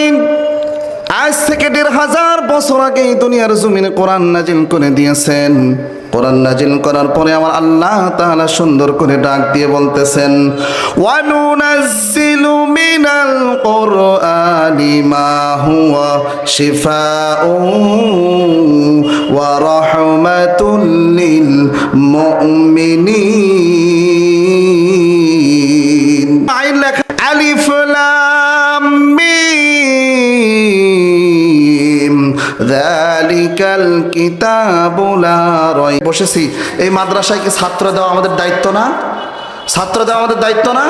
আলামিন আজ থেকে দেড় হাজার বছর আগে দুনিয়ার জমিনে কোরআন নাজিল করে দিয়েছেন। কোরআন নাজিল করার পরে আমার আল্লাহ তাআলা সুন্দর করে ডাক দিয়ে বলতেছেন মিনাল কুরআনি মা হুয়া মুমিনিন। লেখা বসেছি। এই মাদ্রাসায় কি ছাত্র দেওয়া আমাদের দায়িত্ব না? ছাত্র দেওয়া আমাদের দায়িত্ব না?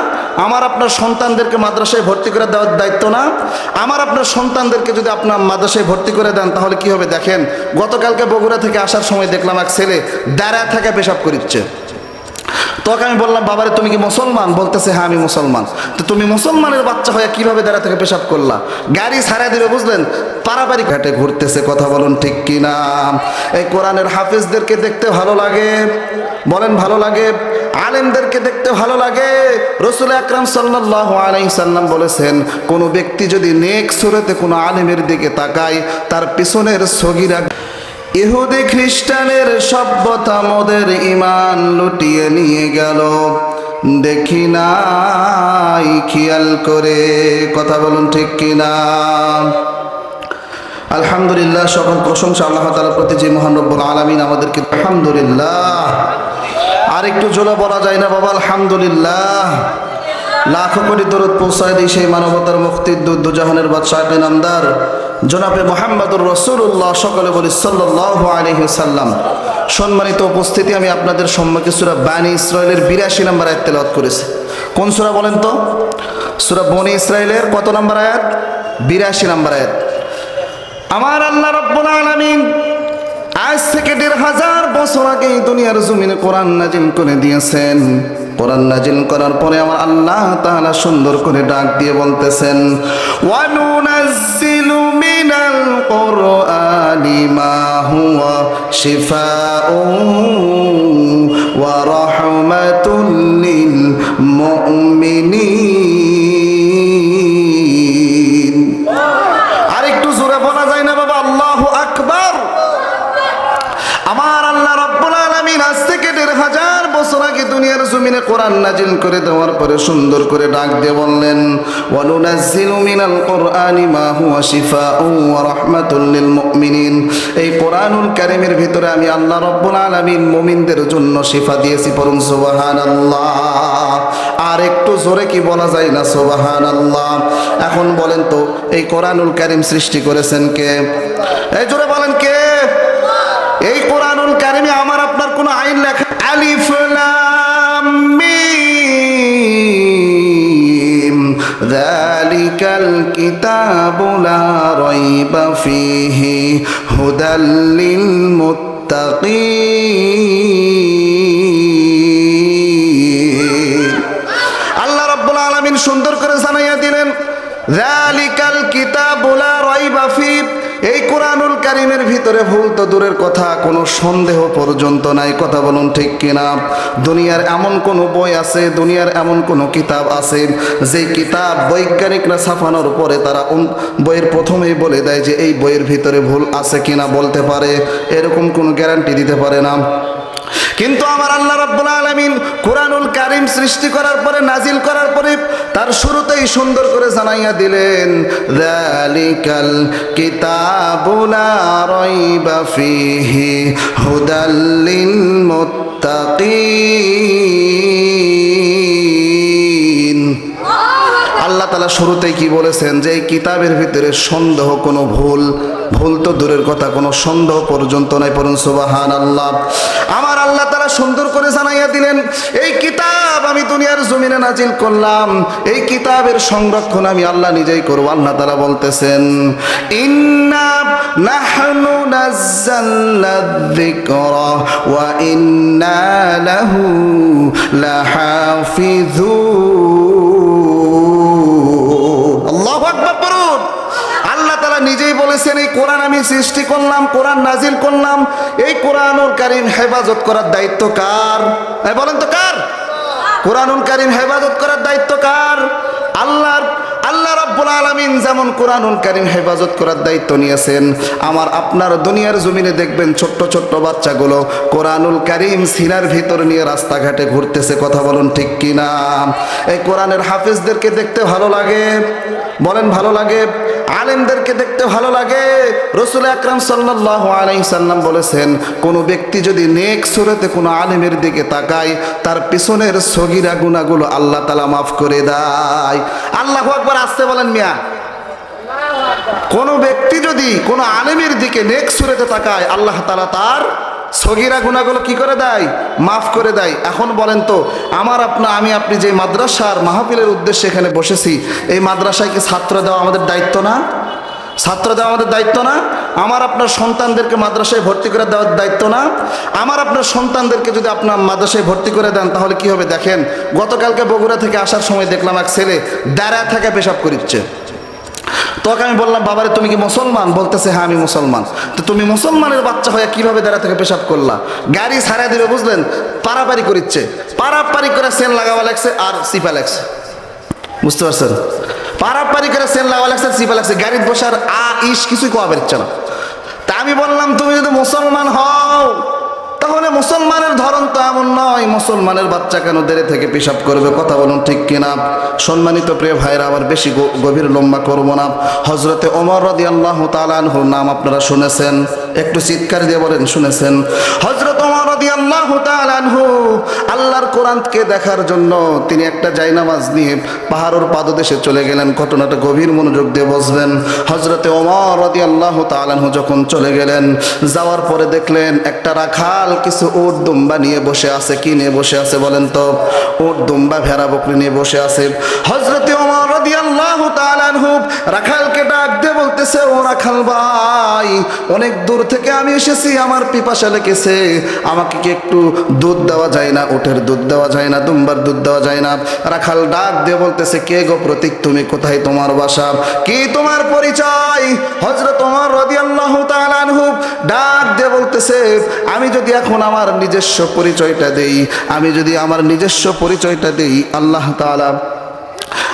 আমার আপনার সন্তানদেরকে মাদ্রাসায় ভর্তি করে দেওয়ার দায়িত্ব না? আমার আপনার সন্তানদেরকে যদি আপনার মাদ্রাসায় ভর্তি করে দেন, তাহলে কি হবে? দেখেন, গতকালকে বগুড়া থেকে আসার সময় দেখলাম এক ছেলে দাঁড়া থাকা পেশাব করিচ্ছে। তোকে আমি বললাম, বাবারে, তুমি কি মুসলমান? বলতেছে হ্যাঁ আমি মুসলমান। তো তুমি মুসলমানের বাচ্চা হয়ে কীভাবে দাঁড়া থেকে পেশাব করলা? গাড়ি ছাড়াই দেবে বুঝলেন, পারাপারি ঘাটে ঘুরতেছে, কথা বলুন ঠিক কি না এই কোরআনের হাফিজদেরকে দেখতে ভালো লাগে? বলেন, ভালো লাগে? আলেমদেরকে দেখতে ভালো লাগে? রসুল আকরাম সাল্লাহ আলাই সাল্লাম বলেছেন, কোনো ব্যক্তি যদি নেক সুরতে কোনো আলেমের দিকে তাকায়, তার পিছনের সগিরা ইহুদি খ্রিস্টানের সভ্যতা মোদের ইমান লুটিয়ে নিয়ে গেল। দেখি নাই খেয়াল করে। কথা বলুন ঠিক কিনা? আলহামদুলিল্লাহ, সকল প্রশংসা আল্লাহ তালার প্রতি যে মহান রব্বুল আলমিন আমাদেরকে আলহামদুলিল্লাহ। আর একটু জোলা বলা যায় না বাবা, আলহামদুলিল্লাহ। লাখো কোটি দরদ পৌঁছায় দিই সেই মানবতার মুক্তির দুধ জাহানের বাদশাহ নামদার জনাবে মোহাম্মদুর রসুল্লাহ সকলে বলি সাল্লাহ আলহি সাল্লাম সম্মানিত উপস্থিতি, আমি আপনাদের সম্মুখে সুরা বানি ইসরায়েলের বিরাশি নম্বর আয়াত তেলাওয়াত করেছি। কোন সুরা বলেন তো? সুরা বনি ইসরায়েলের কত নম্বর আয়াত? বিরাশি নম্বর আয়াত। আমার আল্লাহ রব্বুল আলামিন আজ থেকে দেড় হাজার বছর আগে দুনিয়ার জমিনে কোরআন নাজিল করে দিয়েছেন। কোরআন নাজিল করার পরে আমার আল্লাহ তাআলা সুন্দর করে ডাক দিয়ে বলতেছেন, ওয়ানুনাজ্জিলু মিনাল রহমতুল ওয়া রাহমাতুল দেড় হাজার বছর আগে দুনিয়ার জমিনে কোরআন নাজিল করে দেওয়ার পরে সুন্দর করে ডাক দিয়ে বললেন ওয়ানুনাজ্জিলু মিনাল কুরআনি মা হুয়া ওয়া রাহমাতুল লিল মুমিনিন। এই কোরআনুল কারীমের ভিতরে আমি আল্লাহ রব্বুল আলামিন মুমিনদের জন্য শিফা দিয়েছি সুবহানাল্লাহ। আর একটু জোরে কি বলা যায় না সুবহানাল্লাহ? এখন বলেন তো, এই কোরআনুল কারীম সৃষ্টি করেছেন কে? এই জোরে বলেন কিতাবু লা রাইবা ফীহি হুদাল লিল মুত্তাকিন। আল্লাহ রাব্বুল আলামিন সুন্দর করে জানাইয়া দিলেন, যালিকাল কিতাবু লা রাইবা এই কোরআনুল কারিমের ভিতরে ভুল তো দূরের কথা, কোনো সন্দেহ পর্যন্ত নাই। কথা বলুন ঠিক কিনা? দুনিয়ার এমন কোনো বই আছে, দুনিয়ার এমন কোনো কিতাব আছে, যে কিতাব বৈজ্ঞানিকরা ছাপানোর পরে তারা বইয়ের প্রথমেই বলে দেয় যে এই বইয়ের ভিতরে ভুল আছে কিনা বলতে পারে। এরকম কোনো গ্যারান্টি দিতে পারে না। কিন্তু আমার আল্লাহ রাব্বুল আলামিন কোরআনুল কারিম সৃষ্টি করার পরে, নাজিল করার পরে তার শুরুতেই সুন্দর করে জানাইয়া দিলেন, যালিকাল কিতাবুলা রাইবা ফীহি হুদাল লিল মুত্তাকিন। আল্লাহ তালা শুরুতেই কি বলেছেন যে, এই কিতাবের ভিতরে সন্দেহ কোনো ভুল ভুল তো দূরের কথা, কোনো সন্দেহ পর্যন্ত নাই পড়ুন সুবাহান আল্লাহ আমার সুন্দর করে জানাইয়া দিলেন, এই কিতাব আমি দুনিয়ার জমিনে নাজিল করলাম, এই কিতাবের সংরক্ষণ আমি আল্লাহ নিজেই করব। আল্লাহ তারা বলতেছেন, ইন্না ওয়া লাহু বলেছেন, এই কোরআন আমি সৃষ্টি করলাম, কোরআন নাজিল করলাম। এই কোরআনুল কারিম হেফাজত করার দায়িত্ব কার? বলেন তো কার? কোরআনুল কারিম হেফাজত করার দায়িত্ব কার? আল্লাহ রাব্বুল আলামিন যেমন কোরআনুল কারীম হেফাজত করার দায়িত্ব নিয়েছেন, আমার আপনার দুনিয়ার জমিনে দেখবেন ছোট্ট ছোট্ট বাচ্চাগুলো কোরআনুল কারীম সিনার ভিতর নিয়ে রাস্তাঘাটে ঘুরতেছে, কথা বলুন ঠিক কিনা? এই কোরআনের হাফেজদেরকে দেখতে ভালো লাগে? বলেন ভালো লাগে? আলেমদেরকে দেখতে ভালো লাগে? রসুল আকরাম সাল্লাহ আলাইসাল্লাম বলেছেন, কোনো ব্যক্তি যদি নেক সুরতে কোনো আলেমের দিকে তাকায়, তার পিছনের সগিরা গুণাগুলো আল্লাহ তালা মাফ করে দেয়। আল্লাহ একবার আসতে বলেন মিয়া। কোনো ব্যক্তি যদি কোনো আলেমের দিকে নেক সুরেতে তাকায়, আল্লাহ তালা তার সগিরা গুণাগুলো কি করে দেয়? মাফ করে দেয়। এখন বলেন তো, আমার আপনা, আমি আপনি যে মাদ্রাসার মাহফিলের উদ্দেশ্যে এখানে বসেছি, এই মাদ্রাসায় কি ছাত্র দেওয়া আমাদের দায়িত্ব না? ছাত্র দেওয়া আমাদের দায়িত্ব না। আমার আপনার সন্তানদেরকে মাদ্রাসায় ভর্তি করে দেওয়ার দায়িত্ব না। আমার আপনার সন্তানদেরকে যদি আপনার মাদ্রাসায় ভর্তি করে দেন, তাহলে কি হবে দেখেন? গতকালকে বগুড়া থেকে আসার সময় দেখলাম এক ছেলে দাঁড়া থেকে পেশাব করিচ্ছে। তোকে আমি বললাম, বাবারে, তুমি কি মুসলমান? বলতেছে হ্যাঁ আমি মুসলমান। তো তুমি মুসলমানের বাচ্চা হয়ে কীভাবে দাঁড়া থেকে পেশাব করলা? গাড়ি ছাড়া দিবে বুঝলেন? পারাপারি করিচ্ছে। পারাপারি করে সেন লাগাবা লাগছে আর সিপা লাগছে। বুঝতে পারছেন? পারাপারি করে সেন লাগাবা লাগছে, সিপা লাগছে। গাড়িতে বসার আ, ইস, কিছুই কোয়া বেরোচ্ছে না। তা আমি বললাম, তুমি যদি মুসলমান হও, তাহলে মুসলমানের ধরন তো এমন নয়। মুসলমানের বাচ্চা কেন দেরে থেকে পেশাব করবে? কথা বলুন ঠিক কিনা? সম্মানিত প্রিয় ভাইরা আবার বেশি গভীর লম্বা করব না। হজরতে ওমর রদি আল্লাহ তালানহুর নাম আপনারা শুনেছেন। একটু চিৎকার দিয়ে বলেন, শুনেছেন? হজরত আল্লাহর কোরআনকে দেখার জন্য তিনি একটা জায়নামাজ নিয়ে পাহাড়ের পাদদেশে চলে গেলেন। ঘটনাটা গভীর মনোযোগ দিয়ে বসবেন ওমর তালানহু যখন চলে গেলেন, যাওয়ার পরে দেখলেন একটা রাখাল কিছু উট দুম্বা নিয়ে বসে আছে। কি নিয়ে বসে আছে বলেন তো? উট দুম্বা, ভেড়া বকরি নিয়ে বসে আছে। হজরতে ওমর রাখালকে ডাক দিয়ে বলতেছে, ও রাখাল ভাই, অনেক দূর থেকে আমি এসেছি, আমার পিপাসা লেগেছে, আমাকে কি একটু দুধ দেওয়া যায় না, উটের দুধ দেওয়া যায় না, দুম্বার দুধ দেওয়া যায় না। রাখাল ডাক দিয়ে বলতেছে, কে গো প্রতীক, তুমি কোথায় তোমার বাসা? কি তোমার পরিচয়? হজরত তোমার রদি আল্লাহ তালানহু ডাক দিয়ে বলতেছে, আমি যদি এখন আমার নিজস্ব পরিচয়টা দেই, আমি যদি আমার নিজস্ব পরিচয়টা দেই, আল্লাহ তাআলা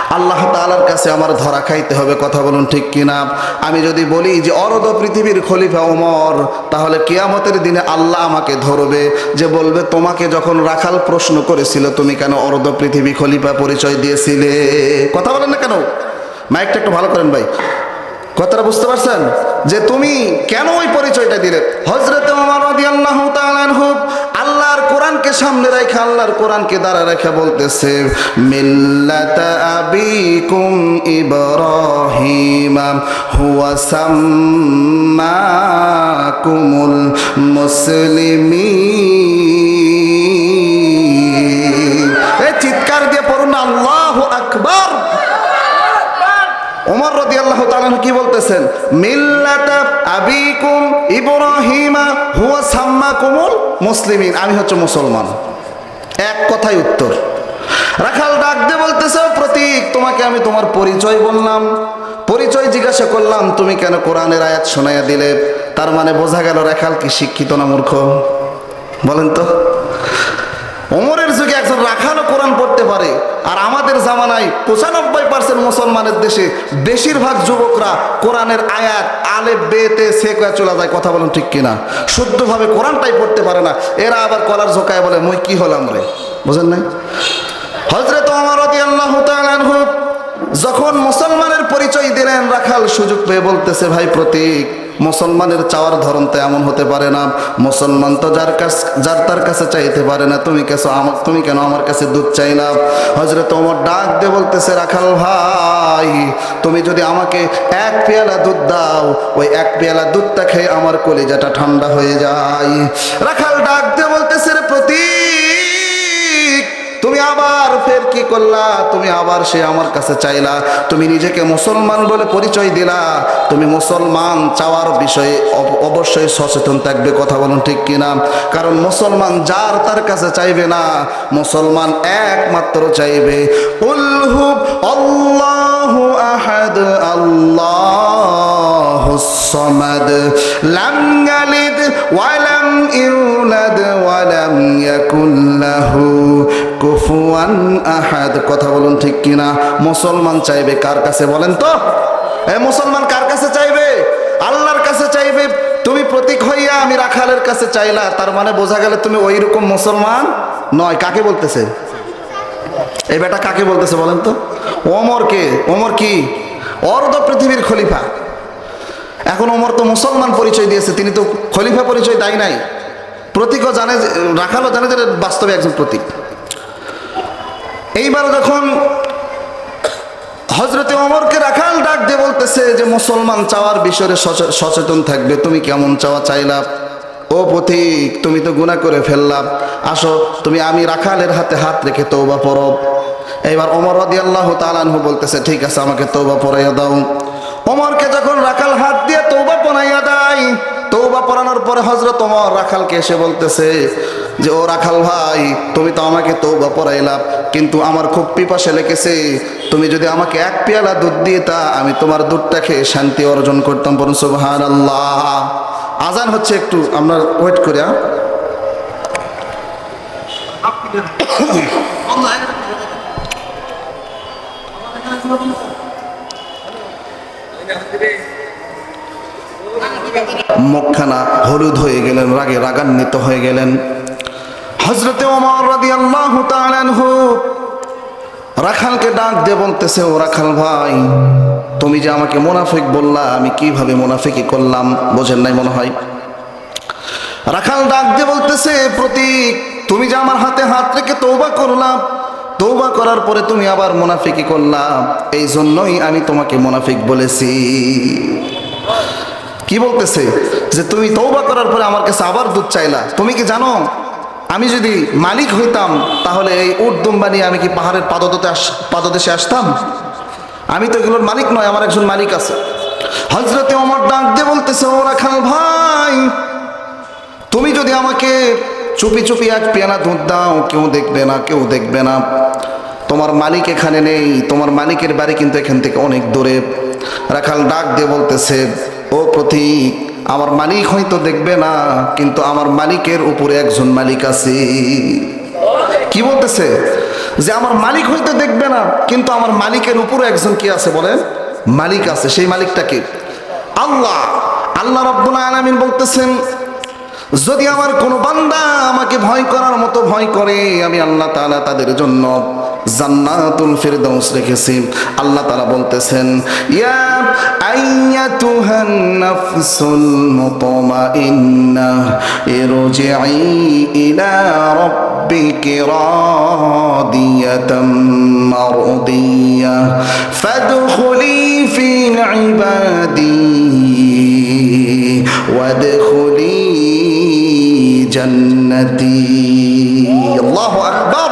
আল্লাহ তাআলার কাছে আমার ধরা খাইতে হবে, কথা বলুন ঠিক কিনা? আমি যদি বলি যে, অরদ পৃথিবীর খলিফা ওমর, তাহলে কিয়ামতের দিনে আল্লাহ আমাকে ধরবে যে, বলবে, তোমাকে যখন রাখাল প্রশ্ন করেছিল, তুমি কেন অরদ পৃথিবী খলিফা পরিচয় দিয়েছিলে? কথা বলেন না কেন? মাইকটা একটু ভালো করেন ভাই। কথাটা বুঝতে পারছেন? যে, তুমি কেন ওই পরিচয়টা দিলে? হজরত ওমর কোরআনকে সামনে রেখে আল্লাহর কোরআনকে দাঁড়া রেখে বলতেছে মিল্লাতা আবিকুম হুয়া কি বলতেছেন? মিল্লাতা আবিকুম ইব্রাহিমা হুয়া সাম্মাকুমুল মুসলিমিন। আমি হচ্ছে মুসলমান। এক কথাই উত্তর। রাখাল ডাক দিয়ে বলতেছে প্রতীক, তোমাকে আমি তোমার পরিচয় বললাম। পরিচয় জিজ্ঞাসা করলাম, তুমি কেন কোরআনের আয়াত শোনাইয়া দিলে? তার মানে বোঝা গেল রাখাল কি শিক্ষিত না মূর্খ। বলেন তো। ওমরের যুগে একজন রাখালও কোরআন পড়তে পারে। আর আমাদের জামানায় পঁচানব্বই পার্সেন্ট মুসলমানের দেশে বেশিরভাগ যুবকরা কোরআনের আয়াত আলে বেতে সে কয়ে চলে যায়, কথা বলুন ঠিক কিনা? শুদ্ধভাবে কোরআনটাই পড়তে পারে না। এরা আবার কলার ঝোঁকায় বলে, মই কি হলাম রে? বুঝেন নাই? হজরত আমার আল্লাহ যখন মুসলমানের পরিচয় দিলেন, রাখাল সুযোগ পেয়ে বলতেছে, ভাই, প্রতীক মুসলমানের চাওয়ার ধরন তো এমন হতে পারে না। মুসলমান তো যার কাছ, যার তার কাছে চাইতে পারে না। তুমি কেসো আমার, তুমি কেন আমার কাছে দুধ চাই না? হজরত ওমর ডাক দিয়ে বলতেছে, রাখাল ভাই, তুমি যদি আমাকে এক পেয়ালা দুধ দাও, ওই এক পেয়ালা দুধটা খেয়ে আমার কলিজাটা ঠান্ডা হয়ে যায়। রাখাল ডাক দিয়ে বলতেছে কি করলা? তুমি আবার সে আমার কাছে চাইলা। তুমি নিজেকে মুসলমান বলে পরিচয় দিলা। তুমি মুসলমান চাওয়ার বিষয়ে অবশ্যই সচেতন থাকবে, কথা বলুন ঠিক কিনা? কারণ মুসলমান যার তার কাছে চাইবে না, মুসলমান একমাত্র চাইবে। ওয়ালাম ইউলাদ ওয়ালাম ইয়াকুল্লাহু কুফুয়ান আহাদ, কথা বলুন ঠিক কিনা? মুসলমান চাইবে কার কাছে বলেন তো? এ মুসলমান কার কাছে চাইবে? আল্লাহর কাছে চাইবে। তুমি প্রতীক হইয়া আমি রাখালের কাছে চাইলা, তার মানে বোঝা গেলে তুমি ওই রকম মুসলমান নয়। কাকে বলতেছে? এই বেটা কাকে বলতেছে বলেন তো? ওমর কে? ওমর কি? অর্ধ পৃথিবীর খলিফা। এখন ওমর তো মুসলমান পরিচয় দিয়েছে, তিনি তো খলিফা পরিচয় দেয় নাই। প্রতীকও জানে রাখালও জানে যে, বাস্তবে একজন প্রতীক। এইবার যখন হজরতে অমরকে রাখাল ডাক দিয়ে বলতেছে যে মুসলমান চাওয়ার বিষয়ে সচেতন থাকবে, তুমি কেমন চাওয়া চাইলা? ও পথিক, তুমি তো গুণা করে ফেললাম আসো, তুমি আমি রাখালের হাতে হাত রেখে তৌবা পরব এইবার ওমর রদি আল্লাহ তালানহু বলতেছে, ঠিক আছে, আমাকে তৌবা পরাইয়া দাও। অমরকে যখন রাখাল হাত দিয়ে তৌবা পরাইয়া দেয় তৌবা পরানোর পরে হজরত ওমর রাখালকে এসে বলতেছে যে, ও রাখাল ভাই, তুমি তো আমাকে তৌবা পরাইলাম কিন্তু আমার খুব পিপাসে লেগেছে। তুমি যদি আমাকে এক পেয়ালা দুধ দিয়ে তা আমি তোমার দুধটা খেয়ে শান্তি অর্জন করতাম। বলুন সুবহান আল্লাহ আজান হচ্ছে একটু, আমরা ওয়েট করি? মুখখানা হলুদ হয়ে গেলেন, রাগে রাগান্বিত হয়ে গেলেন। হজরতে আনহু রাখালকে ডাক দিয়ে বলতেছে, ও রাখাল ভাই, তুমি যে আমাকে মোনাফিক বললা, আমি কীভাবে মোনাফিকি করলাম? বোঝেন নাই মনে হয়। রাখাল ডাক দিয়ে বলতেছে, প্রতীক, তুমি যে আমার হাতে হাত রেখে তৌবা করলাম তৌবা করার পরে তুমি আবার মোনাফিকি করলাম এই জন্যই আমি তোমাকে মোনাফিক বলেছি। কি বলতেছে? যে তুমি তৌবা করার পরে আমার কাছে আবার দুধ চাইলা। তুমি কি জানো? আমি যদি মালিক হইতাম, তাহলে এই উট দুম্বা নিয়ে আমি কি পাহাড়ের পাদদেশে আস, পাদদেশে আসতাম? আমি তো এগুলোর মালিক নয়, আমার একজন মালিক আছে। হজরতে অমর ডাক দিয়ে বলতেছে, ও রাখাল ভাই, তুমি যদি আমাকে চুপি চুপি এক পেয়ালা দুধ দাও, কেউ দেখবে না, কেউ দেখবে না। তোমার মালিক এখানে নেই, তোমার মালিকের বাড়ি কিন্তু এখান থেকে অনেক দূরে। রাখাল ডাক দিয়ে বলতেছে, ও প্রতীক আমার মালিক হয়তো দেখবে না, কিন্তু আমার মালিকের উপরে একজন মালিক আছে। কি বলতেছে? যে আমার মালিক হয়তো দেখবে না, কিন্তু আমার মালিকের উপরে একজন কি আছে বলেন? মালিক আছে। সেই মালিকটাকে আল্লাহ। আল্লাহ রব্বুল আলামিন বলতেছেন, যদি আমার কোনো বান্দা আমাকে ভয় করার মতো ভয় করে, আমি আল্লাহ তাআলা তাদের জন্য জান্নাতুল ফিরদাউস রেখেছি। আল্লাহ তারা বলতেছেন, ইয়া আইয়াতুহান নাফসুল মুতমাইন্না ইরজিই ইলা রাব্বিকি রাদিয়াতাম মারদিয়া ফাদখুলি ফি ইবাদি, ওয়াদখুলি জান্নতি। আল্লাহু আকবার।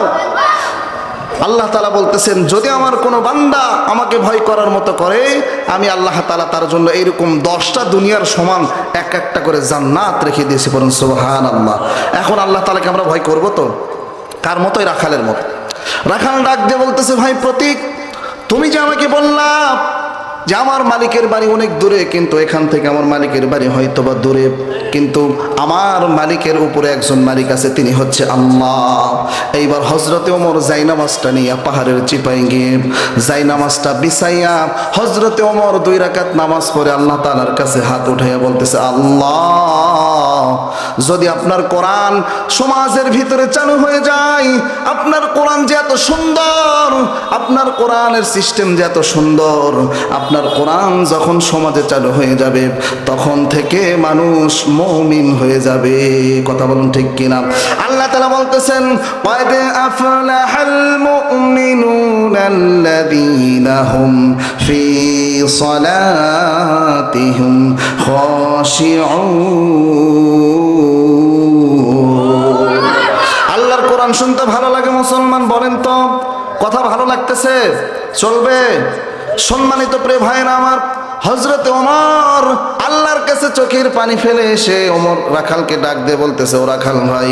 আল্লাহ তালা বলতেছেন যদি আমার কোনো বান্দা আমাকে ভয় করার মতো করে আমি আল্লাহ তালা তার জন্য এইরকম দশটা দুনিয়ার সমান এক একটা করে জান্নাত রেখে দিয়েছি বরং সোহান আল্লাহ এখন আল্লাহ তালাকে আমরা ভয় করব তো? কার মতোই? রাখালের মতো। রাখাল ডাক দিয়ে বলতেছে ভাই প্রতীক তুমি যে আমাকে বললা যে আমার মালিকের বাড়ি অনেক দূরে, কিন্তু এখান থেকে আমার মালিকের বাড়ি হয়তো বা দূরে। কিন্তু আমার মালিকের উপরে একজন মালিক আছে, তিনি হচ্ছে আল্লাহ। এইবার হজরতে ওমর জাইনামাজটা নিয়ে পাহাড়ের চিপাই গিয়ে জাইনামাজটা বিছাইয়া হজরতে ওমর দুই রাকাত নামাজ পড়ে আল্লাহ তালার কাছে হাত উঠাইয়া বলতেছে, আল্লাহ, যদি আপনার কোরআন সমাজের ভিতরে চালু হয়ে যায়, আপনার কোরআন যে এত সুন্দর, আপনার কোরআনের সিস্টেম যে এত সুন্দর আপনার কোরআন যখন সমাজে চালু হয়ে যাবে তখন থেকে মানুষ মমিন হয়ে যাবে কথা বলুন ঠিক কিনা আল্লাহ তালা বলতেছেন قد أفلح المؤمنون الذين هم في صلاتهم خاشعون আল্লাহর কোরআন শুনতে ভালো লাগে মুসলমান বলেন তো কথা ভালো লাগতেছে চলবে সম্মানিত প্রে ভাইয়েরা আমার হজরত ওমর আল্লাহর কাছে চোখের পানি ফেলে এসে ওমর রাখালকে ডাক দিয়ে বলতেছে, ও রাখাল ভাই,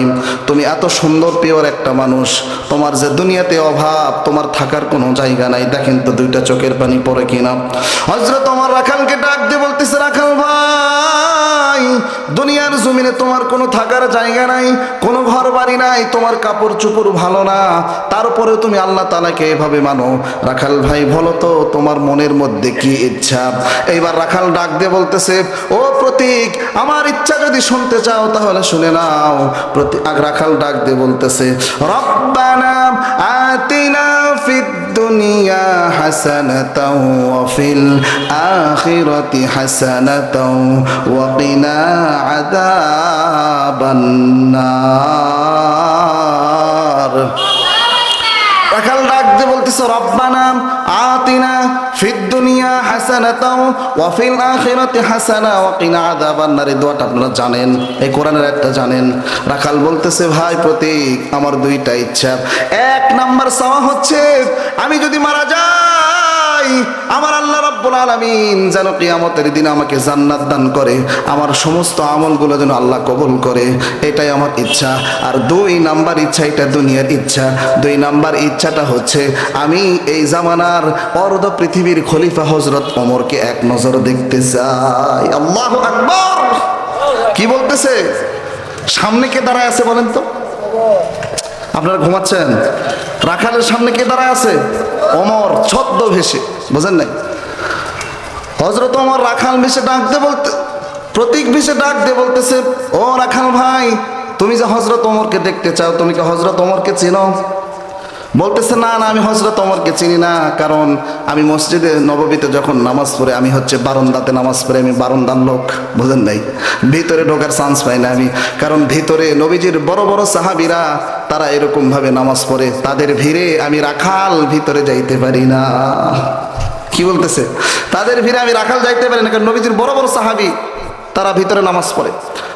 তুমি এত সুন্দর পিওর একটা মানুষ, তোমার যে দুনিয়াতে অভাব, তোমার থাকার কোনো জায়গা নাই, দেখেন তো দুইটা চোখের পানি পড়ে কিনা? হজরত ওমর রাখালকে ডাক দিয়ে বলতেছে, রাখাল ভাই দুনিয়ার জমিনে তোমার কোনো থাকার জায়গা নাই, কোনো ঘর বাড়ি নাই, তোমার কাপড় চুপড় ভালো না। তারপরেও তুমি আল্লাহ তালাকে এভাবে মানো। রাখাল ভাই, বলো তো, তোমার মনের মধ্যে কি ইচ্ছা? এইবার রাখাল ডাক দিয়ে বলতেছে, ও প্রতীক, আমার ইচ্ছা যদি শুনতে চাও তাহলে শুনে নাও। প্রতীক রাখাল ডাক দিয়ে বলতেছে, রব্বানা আতিনা ফিদ দুনিয়া হাসানাতাও ওয়া ফিল আখিরাতি হাসানাতাও ওয়া কিনা আযাবান নার রাখাল ডাক দিয়ে বলতেছে, রব্বানা আতিনা ফিদ হাসানা দোয়াটা আপনারা জানেন, এই একটা জানেন। রাখাল বলতেছে, ভাই, প্রতীক, আমার দুইটা ইচ্ছা। এক নাম্বার হচ্ছে, আমি যদি মারা যাই আমার আল্লাহ রাব্বুল আলামিন যেন কিয়ামতের দিন আমাকে জান্নাত দান করে, আমার সমস্ত আমলগুলো যেন আল্লাহ কবুল করে, এটাই আমার ইচ্ছা। আর দুই নাম্বার ইচ্ছা, এটা দুনিয়ার ইচ্ছা। দুই নাম্বার ইচ্ছাটা হচ্ছে, আমি এই জামানার অর্ধ পৃথিবীর খলিফা হজরত ওমরকে এক নজর দেখতে চাই। আল্লাহ আকবর! কি বলতেছে? সামনে কে দাঁড়ায় আছে বলেন তো? আপনারা ঘুমাচ্ছেন? রাখালের সামনে কে দাঁড়ায় আছে? অমর ছদ্ম ভেসে, বুঝেন নাই? হজরত অমর রাখাল ভেসে ডাকতে বলতে, প্রতীক ভেসে ডাক দে বলতেছে, ও রাখাল ভাই, তুমি যে হজরত অমরকে দেখতে চাও, তুমি কি হজরত অমরকে চিনো? বলতেছে, না না, আমি হজরত অমরকে চিনি না, কারণ আমি মসজিদে নববীতে যখন নামাজ পড়ে, আমি হচ্ছে বারন্দাতে নামাজ পড়ে, আমি বারন্দার লোক, বুঝেন নাই? ভিতরে ঢোকার চান্স পাই না আমি, কারণ ভিতরে নবীজির বড় বড় সাহাবিরা, তারা এরকম ভাবে নামাজ পড়ে, তাদের ভিড়ে আমি রাখাল ভিতরে যাইতে পারি না। কি বলতেছে? তাদের ভিড়ে আমি রাখাল যাইতে পারি না, কারণ নবীজির বড় বড় সাহাবি, তারা ভিতরে নামাজ পড়ে।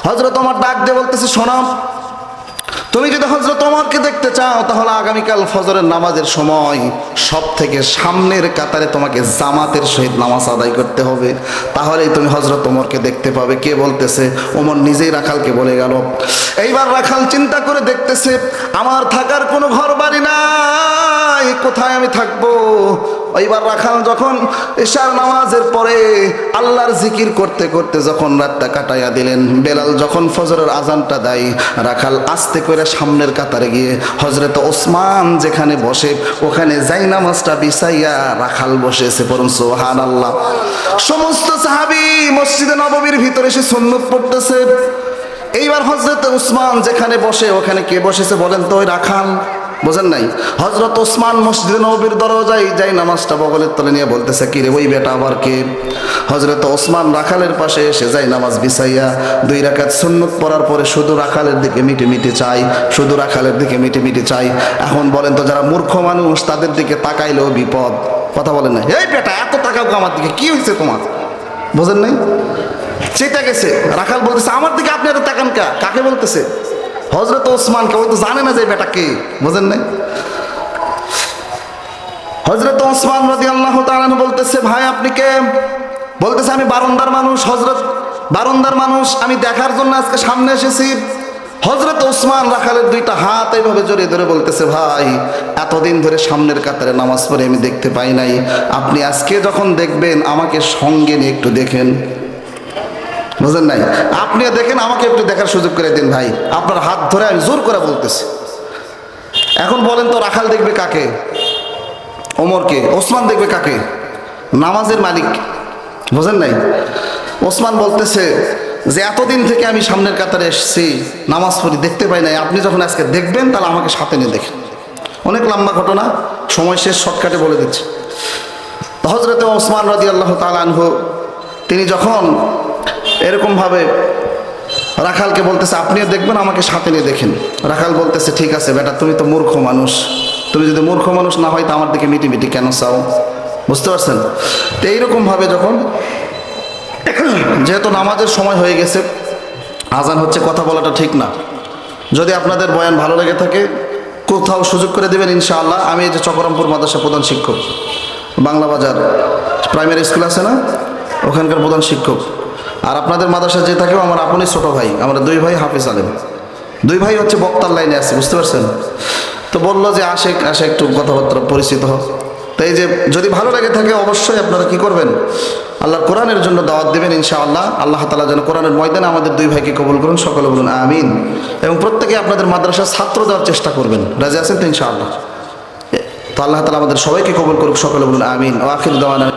হজরত আমার ডাক দিয়ে বলতেছে শোনাম তুমি যদি হজরত ওমরকে দেখতে চাও, তাহলে আগামীকাল ফজরের নামাজের সময় সব থেকে সামনের কাতারে তোমাকে জামাতের সহিত নামাজ আদায় করতে হবে। তাহলেই তুমি হজরত ওমরকে দেখতে পাবে। কে বলতেছে? ওমর নিজেই রাখালকে বলে গেল। এইবার রাখাল চিন্তা করে দেখতেছে, আমার থাকার কোনো ঘর বাড়ি নাই, কোথায় আমি থাকব? এইবার রাখাল যখন এশার নামাজের পরে আল্লাহর জিকির করতে করতে যখন রাতটা কাটাইয়া দিলেন, বেলাল যখন ফজরের আজানটা দেয়, রাখাল আস্তে করে সামনের কাতারে গিয়ে হজরত ওসমান যেখানে বসে, ওখানে যাই নামাজটা বিছাইয়া রাখাল বসেছে বরং সোহান আল্লাহ সমস্ত সাহাবি মসজিদে নববীর ভিতরে এসে সন্ন্যত পড়তেছে। এইবার হজরত উসমান যেখানে বসে, ওখানে কে বসেছে বলেন তো ওই রাখাল? বোঝেন নাই? হজরত ওসমান মসজিদ নবীর দরজায় যাই নামাজটা বগলের তলে নিয়ে বলতেছে, কি রে, ওই বেটা আবার কে? হজরত ওসমান রাখালের পাশে এসে যাই নামাজ বিছাইয়া দুই রাকাত সুন্নত পড়ার পরে শুধু রাখালের দিকে মিটি মিটি চাই শুধু রাখালের দিকে মিটি মিটি চাই এখন বলেন তো, যারা মূর্খ মানুষ, তাদের দিকে তাকাইলেও বিপদ। কথা বলেন না এই বেটা, এত তাকাও আমার দিকে? কি হয়েছে তোমার? বোঝেন নাই? চেতা গেছে। রাখাল বলতেছে, আমার দিকে আপনি এত তাকান কা? কাকে বলতেছে? হজরত ওসমান কেউ তো জানে না যে বেটা কে, বোঝেন নাই? হজরত ওসমান রাজি আল্লাহ তালান বলতেছে, ভাই, আপনি কে? বলতেছে, আমি বারন্দার মানুষ হজরত বারন্দার মানুষ, আমি দেখার জন্য আজকে সামনে এসেছি। হজরত ওসমান রাখালের দুইটা হাত এইভাবে জড়িয়ে ধরে বলতেছে, ভাই, এতদিন ধরে সামনের কাতারে নামাজ পড়ে আমি দেখতে পাই নাই। আপনি আজকে যখন দেখবেন, আমাকে সঙ্গে নিয়ে একটু দেখেন। বুঝলেন নাই? আপনিও দেখেন, আমাকে একটু দেখার সুযোগ করে দিন ভাই। আপনার হাত ধরে আমি জোর করে বলতেছি। এখন বলেন তো, রাখাল দেখবে কাকে? ওমরকে। ওসমান দেখবে কাকে? নামাজের মালিক। বুঝেন নাই? ওসমান বলতেছে যে, এতদিন থেকে আমি সামনের কাতারে এসেছি, নামাজ পড়ি, দেখতে পাই নাই। আপনি যখন আজকে দেখবেন, তাহলে আমাকে সাথে নিয়ে দেখেন। অনেক লম্বা ঘটনা, সময় শেষ, শর্টকাটে বলে দিচ্ছি। হজরতে ওসমান রাজি আল্লাহ তালানহ তিনি যখন এরকমভাবে রাখালকে বলতেছে, আপনিও দেখবেন, আমাকে সাথে নিয়ে দেখেন। রাখাল বলতেছে, ঠিক আছে, বেটা, তুমি তো মূর্খ মানুষ। তুমি যদি মূর্খ মানুষ না হয়, তো আমার দিকে মিটি মিটি কেন চাও? বুঝতে পারছেন? তো এইরকমভাবে যখন, যেহেতু নামাজের সময় হয়ে গেছে, আজান হচ্ছে, কথা বলাটা ঠিক না। যদি আপনাদের বয়ান ভালো লেগে থাকে, কোথাও সুযোগ করে দেবেন, ইনশাআল্লাহ। আমি এই যে চকরামপুর মাদ্রাসা প্রধান শিক্ষক, বাংলা বাজার প্রাইমারি স্কুল আছে না? ওখানকার প্রধান শিক্ষক। আর আপনাদের মাদ্রাসা যে থাকেও আমার আপনি ছোট ভাই, আমরা দুই ভাই হাফিজ আলেম। দুই ভাই হচ্ছে বক্তার লাইনে আছে, বুঝতে পারছেন? তো বলল যে আসে আসে একটু কথাবার্তা পরিচিত হোক। তো এই যে যদি ভালো লাগে থাকে, অবশ্যই আপনারা কি করবেন? আল্লাহর কোরআনের জন্য দাওয়াত দেবেন, ইনশাআল্লাহ। আল্লাহ আল্লাহ তালা যেন কোরআনের ময়দানে আমাদের দুই ভাইকে কবুল করুন, সকলে বলুন, আমিন। এবং প্রত্যেকে আপনাদের মাদ্রাসার ছাত্র দেওয়ার চেষ্টা করবেন। রাজি আছেন তো, ইনশাআল্লাহ? তো আল্লাহ তালা আমাদের সবাইকে কবুল করুক, সকলে বলুন, আমিন। ও আখির দেওয়ানা।